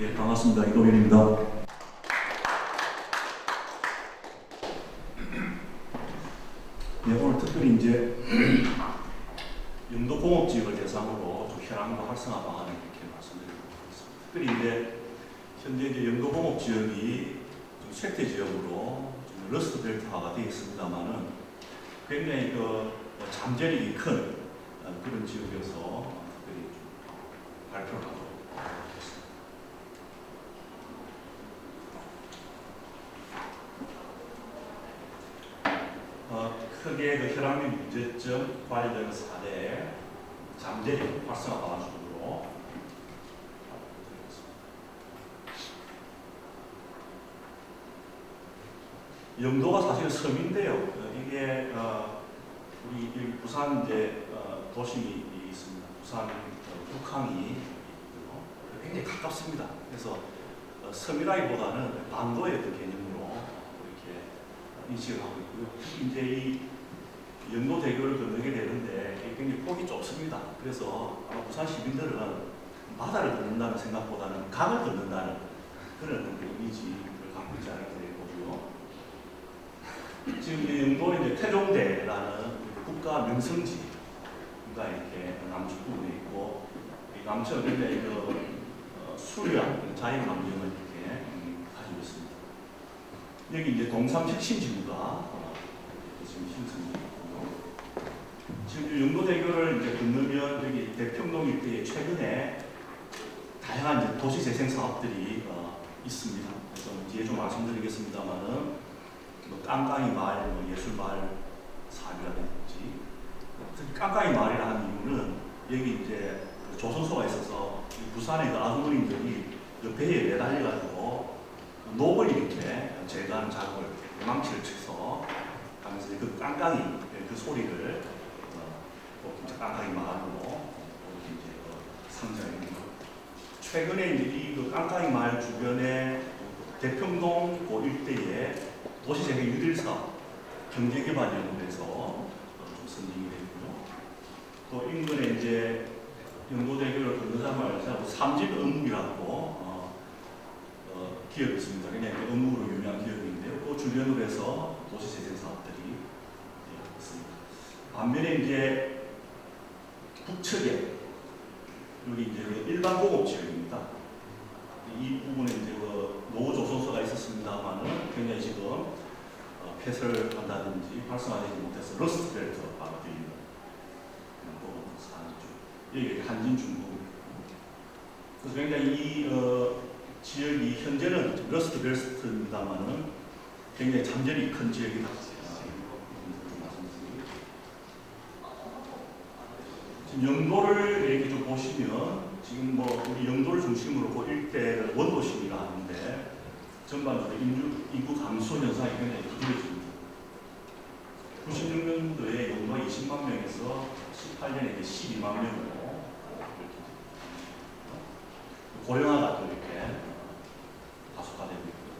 예, 반갑습니다. 이동현입니다. 네, 오늘 특별히 이제 영도 공업지역을 대상으로 좀 혈안과 활성화 방안을 이렇게 말씀드리고 있습니다. 특별히 이제 현재 이제 영도 공업지역이 좀 쇠퇴 지역으로 좀 러스트 벨트화가 되어 있습니다만은 굉장히 그 잠재력이 큰 어, 그런 지역이어서 특별히 좀 발표를 하도록 하겠습니다. 어, 크게 그 혈압 및 문제점 관련 사례 잠재력 활성화 방식으로 영도가 사실 섬인데요. 어, 이게 어, 우리 부산 이제 어, 도심이 있습니다. 부산 어, 북항이 있고요. 굉장히 가깝습니다. 그래서 어, 섬이라기보다는 반도의 어떤 개념으로 이렇게 인식을 하고 있고요. 이제 이 연도대교를 건너게 되는데 굉장히 폭이 좁습니다. 그래서 아마 부산 시민들은 바다를 걷는다는 생각보다는 강을 걷는다는 그런 이미지를 갖고 있지 않을까 보고요. 지금 이 연도는 태종대라는 국가 명성지가 이렇게 남쪽 부분에 있고 굉장히 그 어, 수려한 자연 환경을 이렇게 음, 가지고 있습니다. 여기 이제 동삼 혁신지구가 어, 지금 있고요. 지금 영도대교를 이제 건너면 여기 대평동 일대에 최근에 다양한 이제 도시 재생 사업들이 어, 있습니다. 그래서 뭐 뒤에 좀 말씀드리겠습니다만은 뭐 깡깡이 마을, 뭐 예술 마을 사업이라든지 특히 깡깡이 마을이라 하는 이유는 여기 이제 그 조선소가 있어서 이 부산의 그 아주머님들이 옆에 매달려가지고 녹을 이렇게 제거하는 작업을 망치를 쳐서 하면서 그 깡깡이 그 소리를 어, 깡깡이 마을로 이렇게 이제 그 거. 최근에 이그 깡깡이 마을 주변에 대평동 그 일대에 도시재생 유딜 사업 경제개발연구에서 선정이 됐고요. 또 인근에 이제 영도대교를 건너자마자 삼집 의무이라고 어, 어, 기업이 있습니다. 그냥 의무로 유명한 기업인데요. 그 주변으로 해서 도시재생 사업들이 예, 있습니다. 반면에 이제 북측에 여기 이제 그 일반 공업 지역입니다. 이 부분에 이제 그 노조선소가 있었습니다만은 굉장히 지금 어, 폐쇄를 한다든지 활성화되지 못해서 러스트 벨트가 되어 있는 부분 산주 여기 한진 중국 그래서 굉장히 이 어, 지역이 현재는 러스트 벨트입니다만은 굉장히 잠재력이 큰 지역이다. 어, 말씀드립니다. 지금 영도를 이렇게 좀 보시면 지금 뭐 우리 영도를 중심으로 그 일대를 원도심이라 하는데 전반적으로 인구, 인구 감소 현상이 굉장히 두드러집니다. 96년도에 영도가 20만 명에서 18년에 이제 12만 명으로 고령화가 또 이렇게 가속화되고 있고요.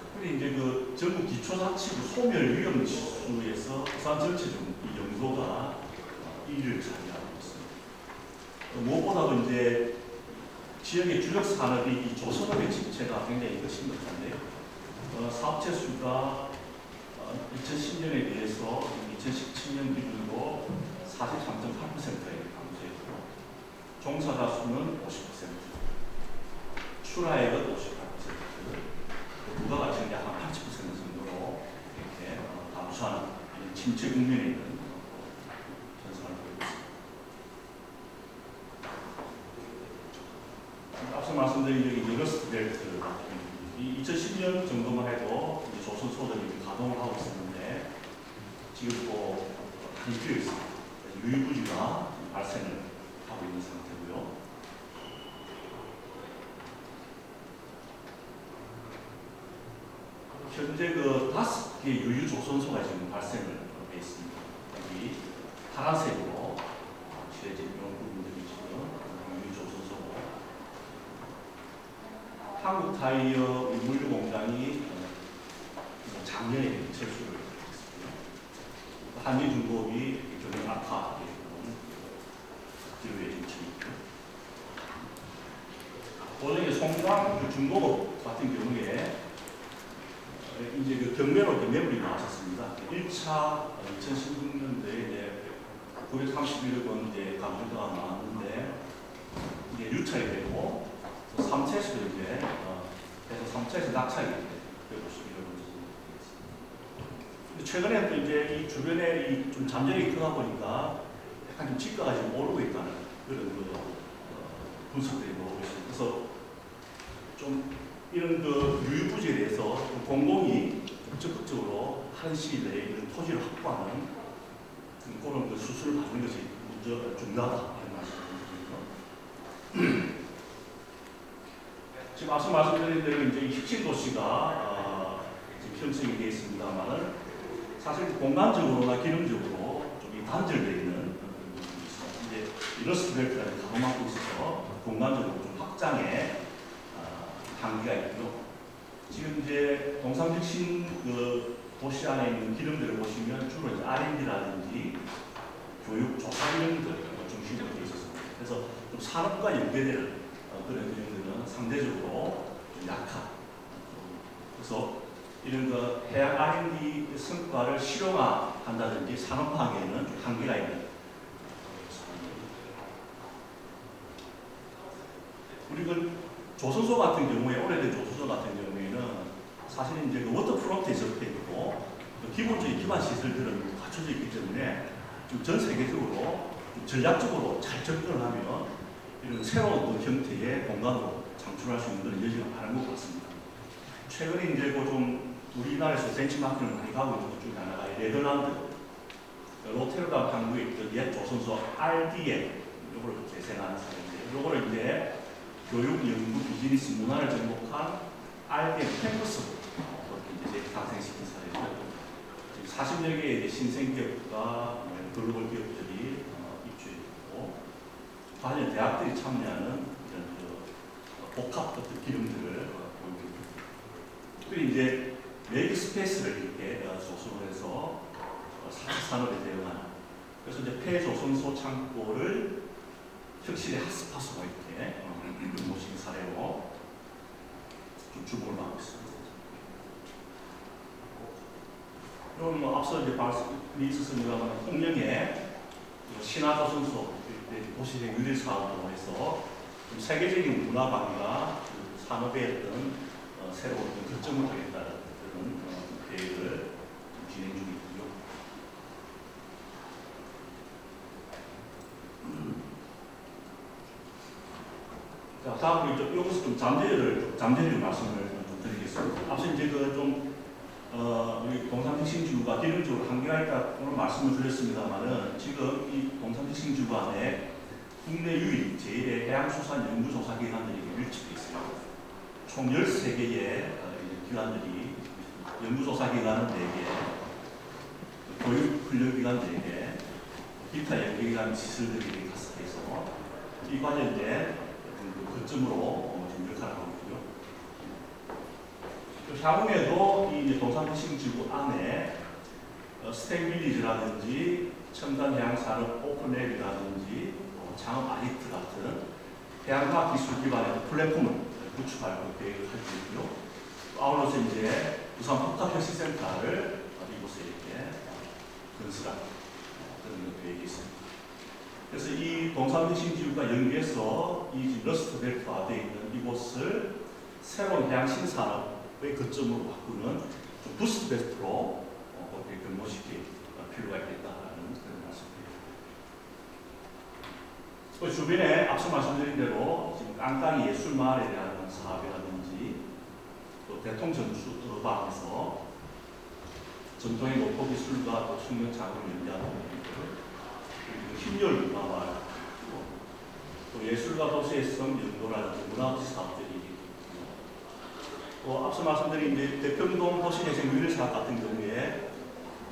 특별히 이제 그 전국 기초자치구 소멸 위험 지수에서 부산 전체적으로 이 영도가 1위를 차지하고 있습니다. 어, 무엇보다도 이제 지역의 주력 산업이 이 조선업의 침체가 굉장히 그 심각한데요. 어, 사업체 수가 어, 2010년에 비해서 2017년 기준으로 43.8%에 감소했고 종사자 수는 50%, 출하액은 58%, 그 부가가치는 약한 80% 정도로 이렇게 어, 감소하는 침체 국면에 있는 현상을 보이고 있습니다. 앞서 말씀드린 여기 유러스트 벨트 이 2010년 정도만 해도 이제 조선 소들이 가동을 하고 있었는데 지금 또 한필 있습니다. 유유부지가 발생을 하고 있는 상태고요. 현재 그 다섯 개 유유 조선소가 지금 발생을 해 있습니다. 여기 파란색으로 칠해진 이런 부분들이 지금 유유 조선소고 한국 타이어 물류 공장이 어, 작년에 했습니다. 한미중공업이 경영 악화 기후에 지금 있고 오늘 이제 송강 그 중공업 같은 경우에 어, 이제 그 경매로 이제 매물이 나왔었습니다. 1차 2016년도에 이제 931억 원 이제 감정가가 나왔는데 이게 유찰이 되고 3차에서도 이제 어, 그래서 3차에서 낙찰이 되고 있습니다. 근데 최근에 또 이제 이 주변에 이 좀 잠재력이 크다 보니까 약간 좀 지가가 지금 오르고 있다는 그런 그 어, 분석들이 나오고 있습니다. 그래서 좀 이런 그 유유부지에 대해서 좀 공공이 좀 적극적으로 한 시일 내에 이런 토지를 확보하는 그런 그 수술을 받는 것이 먼저 중요하다 이런 말씀드립니다. 지금 앞서 말씀드린 대로 이제 이 혁신 도시가 어, 지금 형성이 되어 있습니다만은 사실 공간적으로나 기능적으로 좀이 단절되어 있는. 이제 이러스트 벨트라는 가로막고 있어서 공간적으로 좀 확장에 어, 한계가 있고요. 지금 이제 동산혁신 그 도시 안에 있는 기능들을 보시면 주로 이제 R&D라든지 교육 조사 기능들 중심으로 되어 있었습니다. 그래서 좀 산업과 연계되는 어, 그런 기능들은 상대적으로 좀 약한. 그래서 이런 그 해양 R&D 성과를 실용화한다든지 산업화하기에는 좀 한계가 있는 우리 그 조선소 같은 경우에 오래된 조선소 같은 경우에는 사실은 이제 그 워터프론트에 접해 있고 또 기본적인 기반 시설들은 갖춰져 있기 때문에 좀 전 세계적으로 좀 전략적으로 잘 접근을 하면 이런 새로운 또 형태의 공간으로 창출할 수 있는 여지가 많은 것 같습니다. 최근에 이제 그좀 우리나라에서 벤치마킹을 많이 가고 있는 것 중에 하나가 이 네덜란드 그 로테르담 항구에 있던 옛 조선소 RDM 이걸 재생하는 사례인데 이거를 이제 교육, 연구, 비즈니스, 문화를 접목한 RDM 이렇게 이제 탄생시킨 사례고요. 지금 40여 개의 이제 신생 기업과 글로벌 기업들이 어, 입주했고 관련 대학들이 참여하는 이런 그 복합 어떤 기능들을 어, 있습니다. 특별히 이제 메이크 스페이스를 이렇게 어, 조성을 해서 어, 4차 산업에 대응하는 그래서 이제 폐조선소 창고를 혁신의 핫스팟으로 이렇게 어, 모신 사례로 좀 주목을 받고 있습니다. 그럼 뭐 앞서 이제 말씀이 있었습니다만 홍영의 신화조선소 도시의 유일 사업으로 해서 좀 세계적인 문화 관계가 그 산업의 어떤 어, 새로운 거점을 하겠다는 계획을 좀 진행 중에 있고요. 자, 다음으로 이제 여기서 좀 잠재를 잠재를 말씀을 좀 드리겠습니다. 앞서 이제 그좀 어, 우리 동산특신지구가 기능적으로 한계가 있다 오늘 말씀을 드렸습니다만은 지금 이 동산특신지구 안에 국내 유일 제1의 해양수산 연구조사기관들이 밀집되어 있습니다. 총 13개의 어, 기관들이 연구조사 기관은 4개, 교육 훈련 기관 4개, 기타 연구기관 시설들이 가스해서 이 관련된 그 거점으로 어, 지금 역할을 하고 있고요. 또 향후에도 이 이제 동산특신지구 안에 어, 스템 빌리지라든지 첨단 해양 산업 오픈랩이라든지 어, 창업 아지트 같은 해양과학 기술 기반의 플랫폼을 구축할 계획을 가지고 있고요. 또 아울러서 이제 부산 복합혁신센터를 어, 이곳에 이렇게 건설할 그런 계획이 있습니다. 그래서 이 동산특신지구가 연계해서 이 지금 러스트 벨트화 되어 있는 이곳을 새로운 해양 신산업의 거점으로 바꾸는 좀 부스트 베스트로 어, 그렇게 근무시킬 어, 필요가 있겠다는 그런 말씀입니다. 그 주변에 앞서 말씀드린 대로 지금 깡깡이 예술마을에 대한 사업이라든지 또 대통전수방에서 전통의 목포 기술과 또 청년 자금을 연계하는 부분들 그리고 힘열 문화마을 또 예술과 도시의 성 연도라든지 문화도시 사업들이 또 앞서 말씀드린 대평동 도시재생 유일 사업 같은 경우에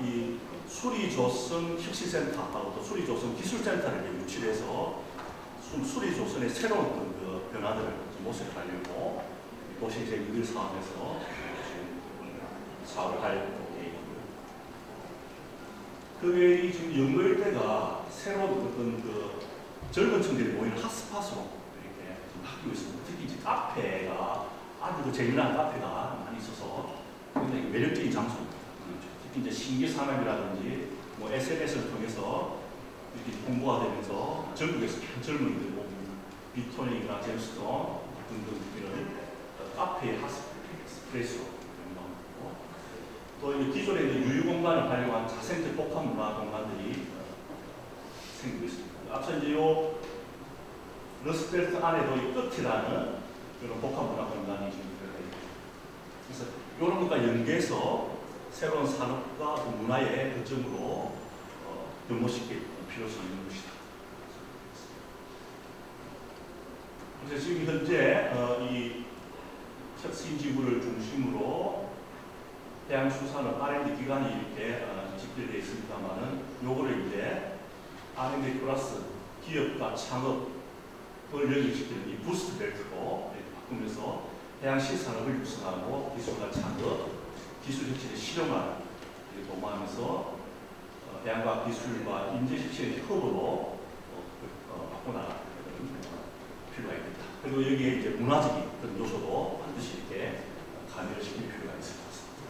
이 수리조선 혁신센터하고 또 수리조선 기술센터를 유치해서 수- 수리조선의 새로운 그 변화들을 좀 모색하려고 이 도시재생 유일 사업에서 사업을 할 계획이고요. 그 외에 이 지금 연구 일대가 새로운 어떤 그 젊은 층들이 모이는 핫스팟으로 이렇게 좀 바뀌고 있습니다. 특히 이제 카페가 아주 그 재미난 카페가 많이 있어서 굉장히 매력적인 장소입니다. 그렇죠. 특히 이제 신기 산업이라든지 뭐 SNS를 통해서 이렇게 공부가 되면서 전국에서 젊은이들 뭐 비토닉이나 잼스톤 등등 이런 어, 카페의 핫스프레이스로 유명하고 또 이제 기존에 이제 유유 공간을 활용한 자생적 복합 문화 공간들이 어, 생기고 있습니다. 앞서 이제 요 러스벨트 안에도 이 끝이라는 그런 복합 문화 공간이 지금 들어가 있고 그래서 이런 것과 연계해서 새로운 산업과 그 문화의 거점으로 어, 연모시킬 필요성이 있는 것이다. 그래서 지금 현재 어, 이 신지구를 중심으로 해양수산업 R&D 기관이 이렇게 어, 집결되어 있습니다만은 요거를 이제 R&D 플러스 기업과 창업을 연결시키는 이 부스트 벨트로 바꾸면서 해양 시 산업을 육성하고 기술과 창업, 기술 혁신에 이렇게 도모하면서 어, 해양과학 기술과 인재 혁신의 어, 바꿔나가는 어, 필요가 있다. 그리고 여기에 이제 문화적인 그런 요소도 반드시 이렇게 가미를 시킬 필요가 있을 것 같습니다.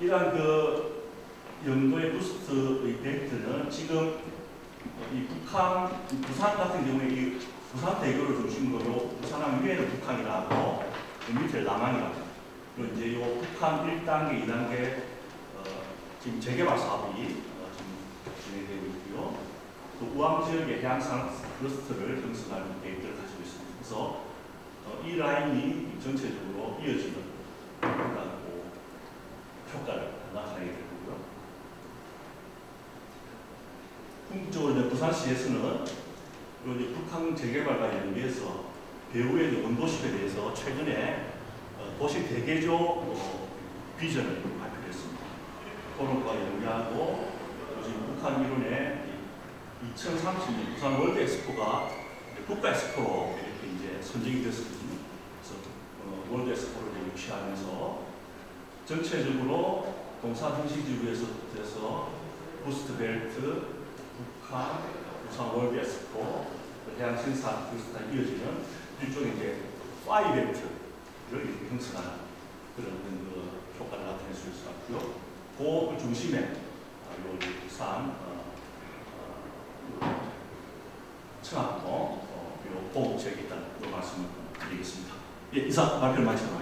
이러한 그 연도의 부스트의 벨트는 지금 이 북한, 이 부산 같은 경우에 이 부산 대교를 중심으로 요 부산항 위에는 북한이라고 그 밑에 남한이라고 그리고 이제 요 북한 1단계, 2단계 어, 지금 재개발 사업이 어, 지금 진행되고 있고요. 또 우암 지역의 해양산 클러스터를 형성하는 계획들을 가지고 있습니다. 그래서 어, 이 라인이 전체적으로 이어지는 그런 효과를 나타내게 되고요. 궁극적으로 이제 부산시에서는 요 이제 북한 재개발과 연계해서 배후의 원도심에 대해서 최근에 어, 도시 대개조 어, 비전을 발표했습니다. 연계하고 요즘 북한 이론에 2030년 부산 월드 엑스포가 국가 엑스포로 이렇게 이제 선정이 됐습니다. 그래서 어, 월드 엑스포를 유치하면서 전체적으로 동산 행시지구에서 부터 부스트 벨트, 북한, 부산 월드 엑스포, 해양 신산 그것과 이어지는 일종의 이제 파이 벨트를 이렇게 형성하는 그런 그 효과를 나타낼 수 있을 것 같고요. 그 중심에 아, 요 부산 어, 어, 청학동 어, 요 보호 지역이 있다는 그 말씀을 드리겠습니다. 예, 이상 발표를 마치도록.